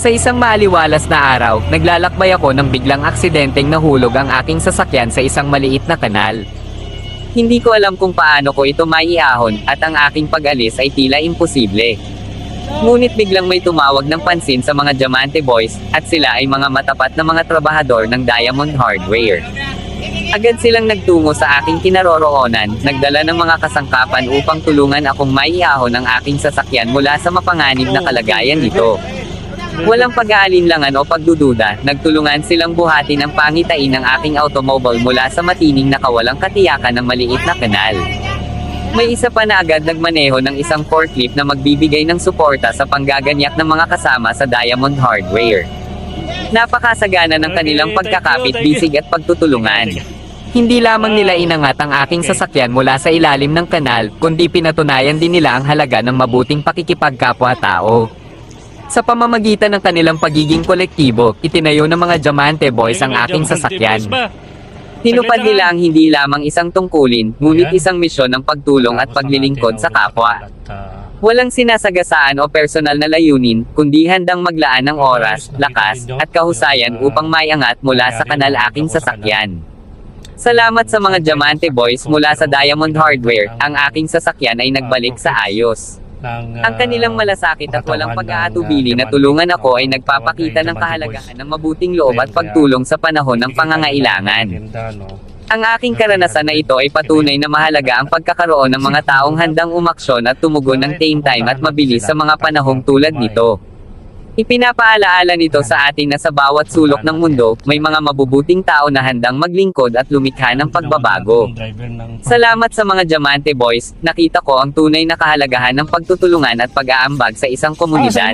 Sa isang maaliwalas na araw, naglalakbay ako nang biglang aksidenteng nahulog ang aking sasakyan sa isang maliit na kanal. Hindi ko alam kung paano ko ito maiahon at ang aking pag-alis ay tila imposible. Ngunit biglang may tumawag ng pansin sa mga Diamante Boys at sila ay mga matapat na mga trabahador ng Diamond Hardware. Agad silang nagtungo sa aking kinaroroonan, nagdala ng mga kasangkapan upang tulungan akong maiahon ang aking sasakyan mula sa mapanganib na kalagayan nito. Walang pag-aalinlangan o pagdududa, nagtulungan silang buhatin ang pangitain ng aking automobile mula sa matining na kawalang katiyakan ng maliit na kanal. May isa pa na agad nagmaneho ng isang forklift na magbibigay ng suporta sa panggaganyak ng mga kasama sa Diamond Hardware. Napakasagana ng kanilang pagkakapit bisig at pagtutulungan. Hindi lamang nila inangat ang aking sasakyan mula sa ilalim ng kanal, kundi pinatunayan din nila ang halaga ng mabuting pakikipagkapwa-tao. Sa pamamagitan ng kanilang pagiging kolektibo, itinayo ng mga Diamante Boys ang aking sasakyan. Tinupad nila ang hindi lamang isang tungkulin, ngunit isang misyon ng pagtulong at paglilingkod sa kapwa. Walang sinasagasaan o personal na layunin, kundi handang maglaan ng oras, lakas, at kahusayan upang maiangat mula sa kanal aking sasakyan. Salamat sa mga Diamante Boys mula sa Diamond Hardware, ang aking sasakyan ay nagbalik sa ayos. Ang kanilang malasakit at walang pag-aatubili na tulungan ako ay nagpapakita ng kahalagahan ng mabuting loob at pagtulong sa panahon ng pangangailangan. Ang aking karanasan na ito ay patunay na mahalaga ang pagkakaroon ng mga taong handang umaksyon at tumugon ng tame time at mabilis sa mga panahong tulad nito. Ipinapaalaala nito sa atin na sa bawat sulok ng mundo, may mga mabubuting tao na handang maglingkod at lumikha ng pagbabago. Salamat sa mga Diamante Boys, nakita ko ang tunay na kahalagahan ng pagtutulungan at pag-aambag sa isang komunidad.